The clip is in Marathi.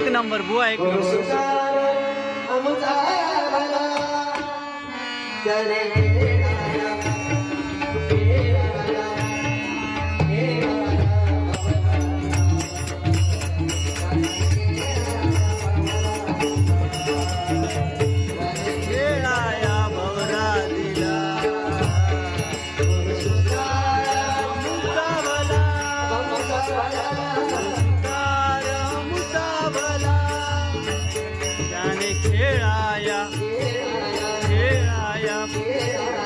एक नंबर बुवा एक नंबर. खेळाया खेळाया खेळाया.